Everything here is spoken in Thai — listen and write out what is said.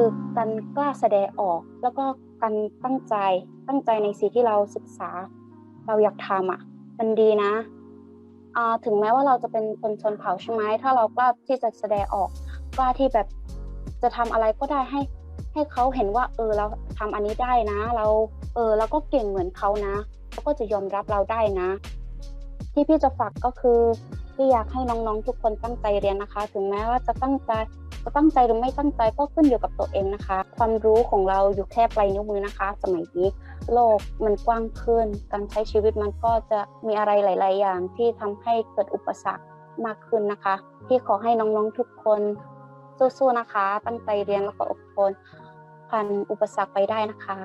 ือการกล้าแสดงออก แล้วก็การตั้งใจตั้งใจในสิ่งที่เราศึกษา เราอยากทำอะ มันดีนะอ่าถึงแม้ว่าเราจะเป็นคนชนเผ่าใช่ไหมถ้าเรากล้าที่จะแสดงออกกล้าที่แบบจะทำอะไรก็ได้ให้ ให้เขาเห็นว่า เออเราทำอันนี้ได้นะ เรา เออเราก็เก่งเหมือนเขานะเขาก็จะยอมรับเราได้นะ ที่พี่จะฝากก็คือ พี่อยากให้น้องๆทุกคนตั้งใจเรียนนะคะ ถึงแม้ว่าจะตั้งใจจะตั้งใจหรือไม่ตั้งใจก็ขึ้นอยู่กับตัวเองนะคะ ความรู้ของเราอยู่แค่ปลายนิ้วมือนะคะ สมัยนี้โลกมันกว้างขึ้น การใช้ชีวิตมันก็จะมีอะไรหลาย ๆ อย่างที่ทำให้เกิดอุปสรรคมากขึ้นนะคะพี่ขอให้น้องๆทุกคนสู้ๆนะคะ ตั้งใจเรียนแล้วก็อดทนผ่านอุปสรรคไปได้นะคะ